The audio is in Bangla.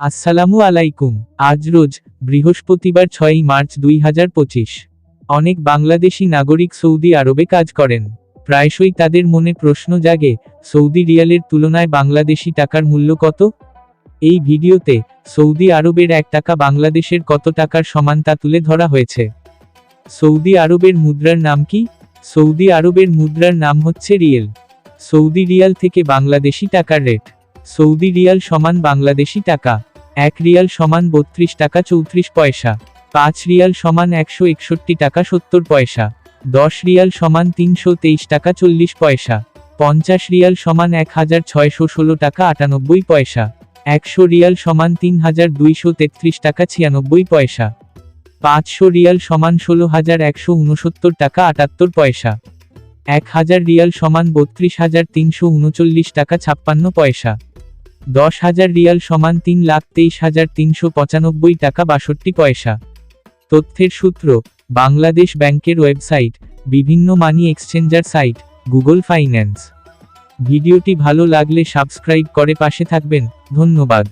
আসসালামু আলাইকুম। আজ রোজ, বৃহস্পতিবার ছয়ই মার্চ দুই হাজার পঁচিশ। অনেক বাংলাদেশি নাগরিক সৌদি আরবে কাজ করেন। প্রায়শই তাদের মনে প্রশ্ন জাগে, সৌদি রিয়ালের তুলনায় বাংলাদেশি টাকার মূল্য কত? এই ভিডিওতে, সৌদি আরবের এক টাকা বাংলাদেশের কত টাকার সমান তা তুলে ধরা হয়েছে। সৌদি আরবের মুদ্রার নাম কি? সৌদি আরবের মুদ্রার নাম হচ্ছে রিয়েল। সৌদি রিয়াল থেকে বাংলাদেশি টাকার রেট। সৌদি রিয়াল সমান বাংলাদেশি টাকা। এক রিয়াল সমান বত্রিশ টাকা চৌত্রিশ পয়সা, পাঁচ রিয়াল সমান একশো একষট্টি টাকা সত্তর পয়সা, দশ রিয়াল সমান তিনশো তেইশ টাকা চল্লিশ পয়সা, পঞ্চাশ রিয়াল সমান এক হাজার ছয়শো ষোলো টাকা আটানব্বই পয়সা, একশো রিয়াল সমান তিন হাজার দুইশো তেত্রিশ টাকা ছিয়ানব্বই পয়সা, পাঁচশো রিয়াল সমান ষোলো হাজার একশো উনসত্তর টাকা আটাত্তর পয়সা, এক হাজার রিয়াল সমান বত্রিশ হাজার তিনশো উনচল্লিশ টাকা ছাপ্পান্ন পয়সা। দশ হাজার রিয়াল সমান তিন লাখ তেইশ হাজার তিনশো পঁচানব্বই টাকা বাষট্টি পয়সা। তথ্যের সূত্র, বাংলাদেশ ব্যাংকের ওয়েবসাইট, বিভিন্ন money exchanger site, Google finance. ভিডিওটি ভালো লাগলে সাবস্ক্রাইব করে পাশে থাকবেন, ধন্যবাদ।